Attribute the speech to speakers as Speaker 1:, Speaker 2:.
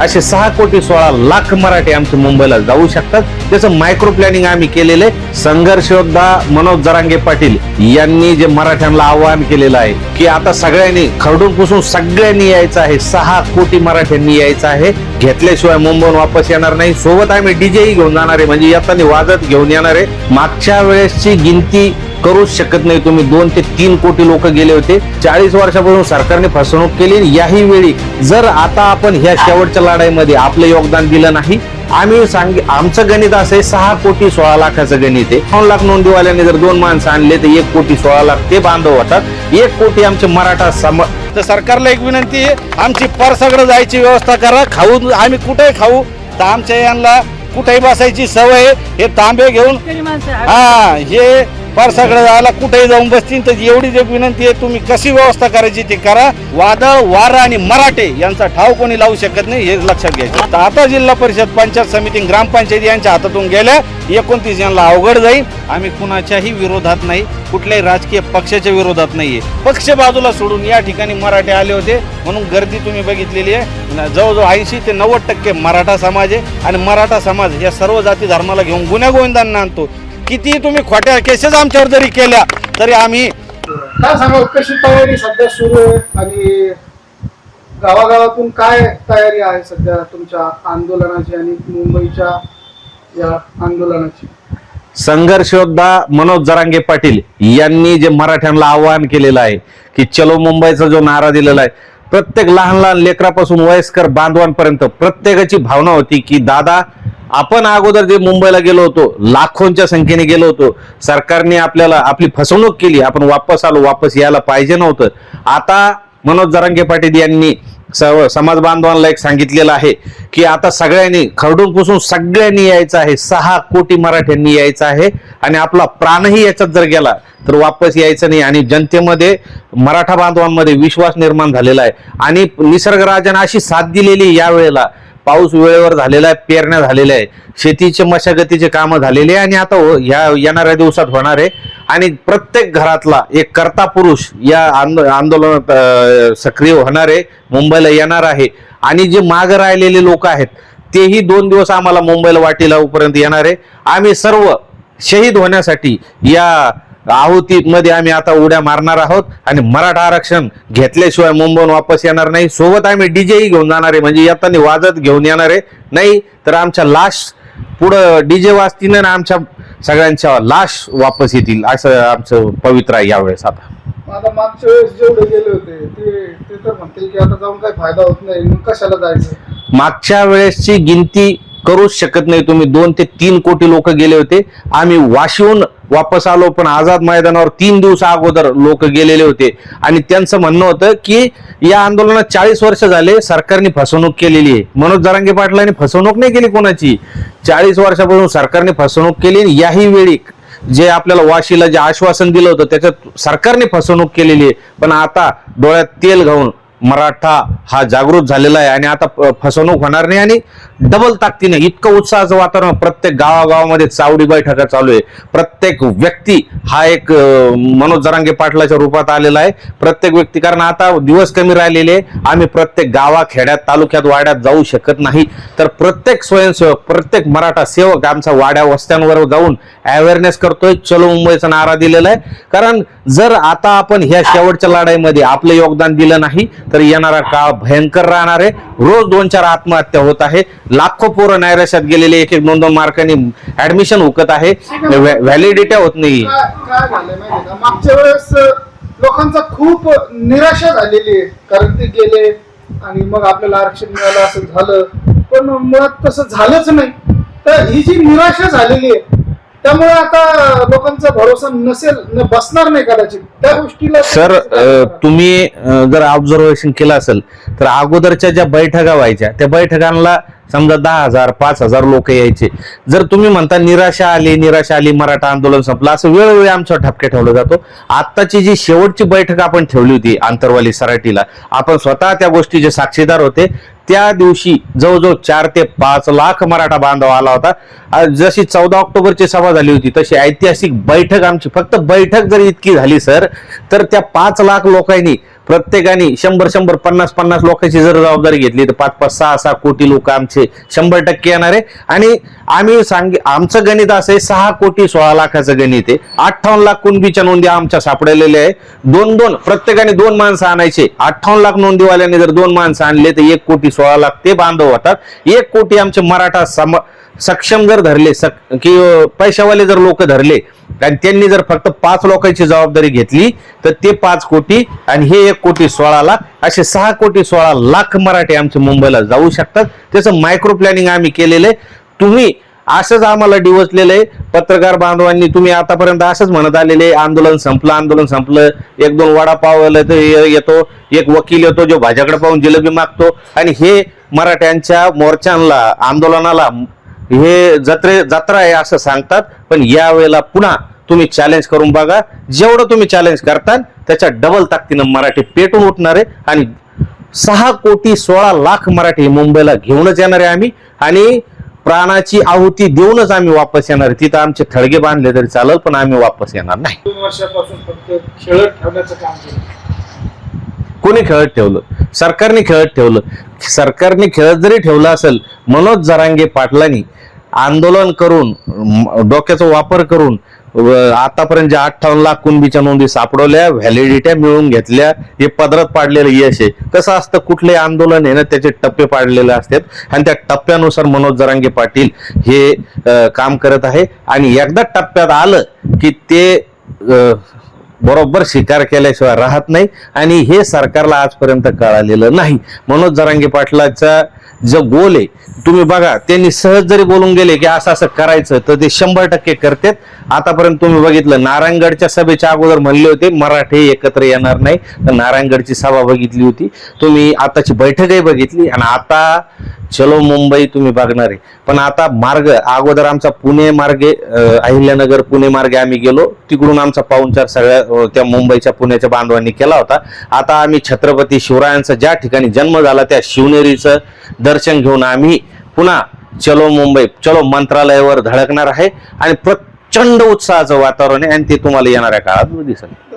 Speaker 1: असे सहा कोटी सोळा लाख मराठी आमचे मुंबईला जाऊ शकतात. त्याचं मायक्रो प्लॅनिंग आम्ही केलेलं आहे. संघर्ष योद्धा मनोज जरांगे पाटील यांनी जे मराठ्यांना आवाहन केलेलं आहे की आता सगळ्यांनी खरडून पुसून सगळ्यांनी यायचं आहे. सहा कोटी मराठ्यांनी यायचं आहे. घेतल्याशिवाय मुंबईहून वापस येणार नाही. सोबत आम्ही डीजेही घेऊन जाणार आहे. म्हणजे येताना वाजत घेऊन येणार आहे. मागच्या वेळेसची गिनती करूच शकत नाही. तुम्ही दोन ते तीन कोटी लोक गेले होते. चाळीस वर्षापासून सरकारने फसवणूक केली याही वेळी जर आता आपण ह्या शेवटच्या लढाईमध्ये आपलं योगदान दिलं नाही आम्ही सांग आमचं गणित असं आहे सहा कोटी सोळा लाखाचं गणित आहे. दोन लाख नोंदीवाल्यांनी जर दोन माणसं आणले तर एक कोटी सोळा लाख ते बांधव होतात. एक कोटी आमचे मराठा सम
Speaker 2: तर सरकारला एक विनंती आहे आमची पर सगळं जायची व्यवस्था करा. खाऊ आम्ही कुठेही खाऊ तर आमच्या यांना कुठेही बसायची सवय. हे तांबे घेऊन हा हे पर सगळं जायला कुठेही जाऊन बसतील तर एवढीच एक विनंती आहे तुम्ही कशी व्यवस्था करायची ते करा. वादळ वारा आणि मराठे यांचा ठाव कोणी लावू शकत नाही हे लक्षात घ्यायचं. तर आता जिल्हा परिषद पंचायत समिती ग्रामपंचायती यांच्या हातातून गेल्या एकोणतीस यांना अवघड जाईल. आम्ही कुणाच्याही विरोधात नाही कुठल्याही राजकीय पक्षाच्या विरोधात नाहीये. पक्ष बाजूला सोडून या ठिकाणी मराठे आले होते म्हणून गर्दी तुम्ही बघितलेली आहे. जवळजवळ ऐंशी ते नव्वद टक्के मराठा समाज आहे. आणि मराठा समाज या सर्व जाती धर्माला घेऊन गुन्हेगोविंदांना आणतो. किती तुम्ही खोट्या केसेस आमच्यावर जरी केल्या तरी आम्ही
Speaker 3: काय सांगाल कशी तयारी सध्या सुरू आहे? आणि गावागावातून काय तयारी आहे सध्या तुमच्या आंदोलनाची आणि मुंबईच्या या आंदोलनाची?
Speaker 1: संघर्ष योद्धा मनोज जरांगे पाटील यांनी जे मराठ्यांना आवाहन केलेलं आहे की चलो मुंबईचा जो नारा दिलेला आहे प्रत्येक लहान लहान लेकरापासून वयस्कर बांधवांपर्यंत प्रत्येकाची भावना होती की दादा आपण अगोदर जे मुंबईला गेलो होतो लाखोंच्या संख्येने गेलो होतो. सरकारने आपल्याला आपली फसवणूक केली. आपण वापस आलो वापस यायला पाहिजे नव्हतं. आता मनोज जरांगे पाटील यांनी सर्व समाज बांधवांना एक सांगितलेलं आहे की आता सगळ्यांनी खरडून पुसून सगळ्यांनी यायचं आहे. सहा कोटी मराठ्यांनी यायचं आहे आणि आपला प्राणही याच्यात जर गेला तर वापस यायचं नाही. आणि जनतेमध्ये मराठा बांधवांमध्ये विश्वास निर्माण झालेला आहे. आणि निसर्गराजाने अशी साथ दिलेली या वेळेला पाऊस वेळेवर झालेला आहे पेरण्या झालेल्या आहे शेतीचे मशागतीचे कामं झालेले आहे आणि आता हो- ह्या येणाऱ्या दिवसात होणार आहे. आणि प्रत्येक घरातला एक कर्ता पुरुष या आंदो आंदोलनात सक्रिय होणार आहे मुंबईला येणार आहे. आणि जे मागं राहिलेले लोक आहेत तेही दोन दिवस आम्हाला मुंबईला वाटीला पर्यंत येणार आहे. आम्ही सर्व शहीद होण्यासाठी या आहुतीमध्ये आम्ही आता उड्या मारणार आहोत आणि मराठा आरक्षण घेतल्याशिवाय मुंबईहून वापस येणार नाही. सोबत आम्ही डीजेही घेऊन जाणार आहे. म्हणजे येताना वाजत घेऊन येणार आहे. नाही तर आमच्या लास्ट पुढं डीजे वाजतील आणि आमच्या सगळ्यांच्या लाश वापस येतील असं आमचं पवित्र आहे यावेळेस आता.
Speaker 3: आता मागच्या वेळेस जेवढे गेले होते ते ते तर म्हणतील की आता जाऊन काही फायदा होत नाही मग कशाला जायचं?
Speaker 1: मागच्या वेळेसची गिनती करूच शकत नाही तुम्ही. दोन ते तीन कोटी लोक गेले होते. आम्ही वाशिवून वापस आलो पण आझाद मैदानावर तीन दिवस अगोदर लोक गेलेले होते. आणि त्यांचं म्हणणं होतं की या आंदोलनात चाळीस वर्ष झाले सरकारने फसवणूक केलेली आहे. मनोज जरांगे पाटलांनी फसवणूक नाही केली कोणाची? चाळीस वर्षापासून सरकारने फसवणूक केली याही वेळी जे आपल्याला वाशीला जे आश्वासन दिलं होतं त्याच्यात सरकारने फसवणूक केलेली आहे. पण आता डोळ्यात तेल घाऊन मराठा हा जागृत झालेला आहे आणि आता फसवणूक होणार नाही आणि डबल ताकदीने इतकं उत्साहाचं वातावरण प्रत्येक गावागावामध्ये चावडी बैठका चालू आहे. प्रत्येक व्यक्ती हा एक मनोज जरांगे पाटलाच्या रूपात आलेला आहे. प्रत्येक व्यक्ती कारण आता दिवस कमी राहिलेले आहे. आम्ही प्रत्येक गावाखेड्यात तालुक्यात वाड्यात जाऊ शकत नाही. तर प्रत्येक स्वयंसेवक प्रत्येक मराठा सेवक आमचा वाड्या वस्त्यांवर जाऊन अवेअरनेस करतोय. चलो मुंबईचा नारा दिलेला आहे. कारण जर आता आपण ह्या शेवटच्या लढाईमध्ये आपलं योगदान दिलं नाही तर येणारा काळ भयंकर राहणार आहे. रोज दोन चार आत्महत्या होत आहे. लाखो पोरं नैराश्यात गेलेले एक एक दोन दोन मार्कांनी ऍडमिशन हुकत आहे. व्हॅलिडिटी होत नाही
Speaker 3: मागच्या वेळेस लोकांचा खूप निराशा झालेली आहे. कारण ते गेले आणि मग आपल्याला आरक्षण मिळालं असं झालं. पण मुळात तसं झालंच नाही. तर ही जी निराशा झालेली आहे त्यामुळे आता लोकांचा भरोसा नसेल न बसणार नाही कदाचित. त्या गोष्टीला
Speaker 1: सर तुम्ही जर ऑब्झर्वेशन केलं असेल तर अगोदरच्या ज्या बैठका व्हायच्या त्या बैठकांना समजा दहा हजार पाच हजार लोक यायचे. जर तुम्ही म्हणता निराशा आली निराशा आली मराठा आंदोलन संपलं असं वेळोवेळी आमच्यावर ठपके ठेवलं जातो. आत्ताची जी शेवटची बैठक आपण ठेवली होती आंतरवाली सराटीला आपण स्वतः त्या गोष्टीचे साक्षीदार होते. त्या दिवशी जवळजवळ चार ते पाच लाख मराठा बांधव आला होता. जशी चौदा ऑक्टोबरची सभा झाली होती तशी ऐतिहासिक बैठक आमची फक्त बैठक जर इतकी झाली सर तर त्या पाच लाख लोकांनी प्रत्येकाने शंभर शंभर पन्नास पन्नास लोकांची जर जबाबदारी घेतली तर पाच पाच सहा सहा कोटी लोक आमचे शंभर टक्के येणार आहे. आणि आम्ही सांग आमचं गणित असं आहे सहा कोटी सोळा लाखाचं गणित आहे. अठ्ठावन्न लाख कुणबीच्या नोंदी आमच्या सापडलेल्या आहे. दोन दोन प्रत्येकाने दोन माणसं आणायचे. अठ्ठावन्न लाख नोंदीवाल्याने जर दोन माणसं आणले तर एक कोटी सोळा लाख ते बांधव होतात. एक कोटी आमचे मराठा सम सक्षम जर धरले सक की पैशावाले जर लोक धरले आणि त्यांनी जर फक्त पाच लोकांची जबाबदारी घेतली तर ते पाच कोटी आणि हे एक कोटी सोळा लाख असे सहा कोटी सोळा लाख मराठी आमचे मुंबईला जाऊ शकतात. त्याचं मायक्रो प्लॅनिंग आम्ही केलेलं आहे. तुम्ही असंच आम्हाला डिवचलेलं आहे. पत्रकार बांधवांनी तुम्ही आतापर्यंत असंच म्हणत आलेले आंदोलन संपलं आंदोलन संपलं. एक दोन वडापाव तर ये- येतो. एक वकील येतो जो भाज्याकडे पाहून जिलेबी मागतो. आणि हे मराठ्यांच्या मोर्चांना आंदोलनाला हे जत्रे जत्रा आहे असं सांगतात. पण यावेळेला पुन्हा तुम्ही चॅलेंज करून बघा. जेवढं तुम्ही चॅलेंज करताल त्याच्या डबल ताकदीनं मराठी पेटून उठणार आहे. आणि सहा कोटी सोळा लाख मराठी मुंबईला घेऊनच येणार आहे आम्ही. आणि प्राणाची आहुती देऊनच आम्ही वापस येणार. तिथं आमचे थडगे बांधले तरी चालेल पण आम्ही वापस येणार नाही.
Speaker 3: दोन वर्षापासून फक्त खेळत ठेवण्याचं काम केलं.
Speaker 1: कोणी खेळत ठेवलं? सरकारने खेळत ठेवलं. सरकारने खेळत जरी ठेवलं असेल मनोज जरांगे पाटलांनी आंदोलन करून डोक्याचा वापर करून आतापर्यंत ज्या अठ्ठावन्न लाख कुणबीच्या नोंदी सापडवल्या व्हॅलिडिट्या मिळवून घेतल्या हे पदरात पाडलेलं यश आहे. कसं असतं कुठलंही आंदोलन आहे ना त्याचे टप्पे पाडलेले असतात. आणि त्या टप्प्यानुसार मनोज जरांगे पाटील हे काम करत आहे. आणि एकदा टप्प्यात आलं की ते बरोबर शिकार केल्याशिवाय राहत नाही. आणि हे सरकारला आजपर्यंत कळालेलं नाही. मनोज जरांगे पाटलाचा जो गोल आहे तुम्ही बघा त्यांनी सहज जरी बोलून गेले की असं असं करायचं तर ते शंभर टक्के करतात. आतापर्यंत तुम्ही बघितलं नारायणगडच्या सभेच्या अगोदर म्हणले होते मराठे एकत्र येणार नाही. तर नारायणगडची सभा बघितली होती. तुम्ही आताची बैठकही बघितली आणि आता चलो मुंबई तुम्ही बघणार. आहे पण आता मार्ग अगोदर आमचा पुणे मार्गे अहिल्यानगर पुणे मार्गे आम्ही गेलो. तिकडून आमचा पाहुणचार सगळ्या त्या मुंबईच्या पुण्याच्या बांधवांनी केला होता. आता आम्ही छत्रपती शिवरायांचा ज्या ठिकाणी जन्म झाला त्या शिवनेरीचं दर्शन घेऊन आम्ही पुन्हा चलो मुंबई चलो मंत्रालयावर धडकणार आहे. आणि प्रचंड उत्साहाचं वातावरण आहे आणि ते तुम्हाला येणाऱ्या काळात दिसेल.